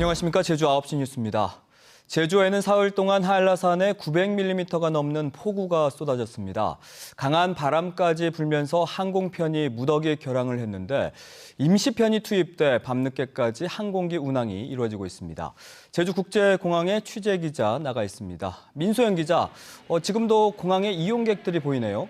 안녕하십니까 제주 9시 뉴스입니다. 제주에는 사흘 동안 한라산에 900mm가 넘는 폭우가 쏟아졌습니다. 강한 바람까지 불면서 항공편이 무더기에 결항을 했는데 임시편이 투입돼 밤늦게까지 항공기 운항이 이루어지고 있습니다. 제주국제공항에 취재 기자 나가 있습니다. 민소영 기자, 어, 지금도 공항에 이용객들이 보이네요.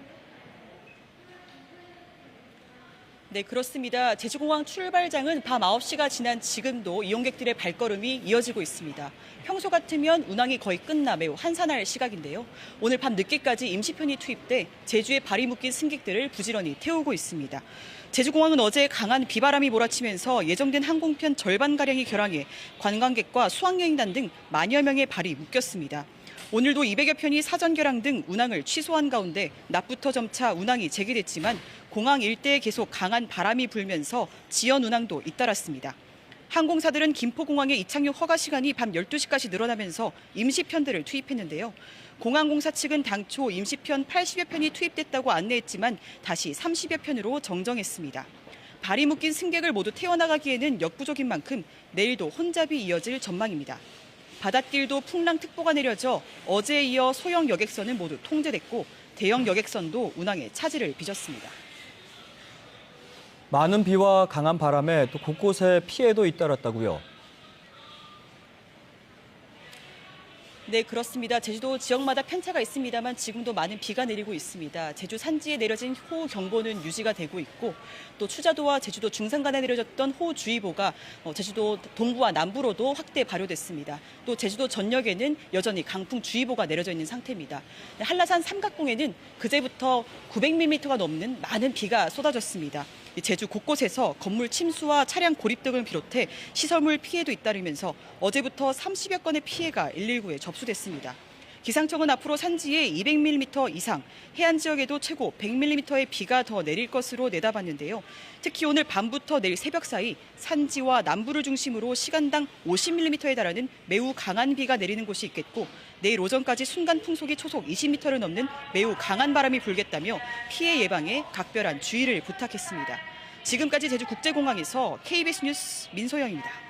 네, 그렇습니다. 제주공항 출발장은 밤 9시가 지난 지금도 이용객들의 발걸음이 이어지고 있습니다. 평소 같으면 운항이 거의 끝나 매우 한산할 시각인데요. 오늘 밤 늦게까지 임시편이 투입돼 제주에 발이 묶인 승객들을 부지런히 태우고 있습니다. 제주공항은 어제 강한 비바람이 몰아치면서 예정된 항공편 절반가량이 결항해 관광객과 수학여행단 등 만여 명의 발이 묶였습니다. 오늘도 200여 편이 사전 결항 등 운항을 취소한 가운데 낮부터 점차 운항이 재개됐지만 공항 일대에 계속 강한 바람이 불면서 지연 운항도 잇따랐습니다. 항공사들은 김포공항의 이착륙 허가 시간이 밤 12시까지 늘어나면서 임시편들을 투입했는데요. 공항공사 측은 당초 임시편 80여 편이 투입됐다고 안내했지만 다시 30여 편으로 정정했습니다. 발이 묶인 승객을 모두 태워나가기에는 역부족인 만큼 내일도 혼잡이 이어질 전망입니다. 바닷길도 풍랑특보가 내려져 어제에 이어 소형 여객선은 모두 통제됐고 대형 여객선도 운항에 차질을 빚었습니다. 많은 비와 강한 바람에 또 곳곳에 피해도 잇따랐다고요. 네, 그렇습니다. 제주도 지역마다 편차가 있습니다만 지금도 많은 비가 내리고 있습니다. 제주 산지에 내려진 호우 경보는 유지가 되고 있고 또 추자도와 제주도 중산간에 내려졌던 호우주의보가 어, 제주도 동부와 남부로도 확대 발효됐습니다. 또 제주도 전역에는 여전히 강풍주의보가 내려져 있는 상태입니다. 네, 한라산 삼각봉에는 그제부터 900mm가 넘는 많은 비가 쏟아졌습니다. 제주 곳곳에서 건물 침수와 차량 고립 등을 비롯해 시설물 피해도 잇따르면서 어제부터 30여 건의 피해가 119에 접수됐습니다. 기상청은 앞으로 산지에 200mm 이상, 해안 지역에도 최고 100mm의 비가 더 내릴 것으로 내다봤는데요. 특히 오늘 밤부터 내일 새벽 사이 산지와 남부를 중심으로 시간당 50mm에 달하는 매우 강한 비가 내리는 곳이 있겠고 내일 오전까지 순간 풍속이 초속 20m를 넘는 매우 강한 바람이 불겠다며 피해 예방에 각별한 주의를 부탁했습니다. 지금까지 제주국제공항에서 KBS 뉴스 민소영입니다.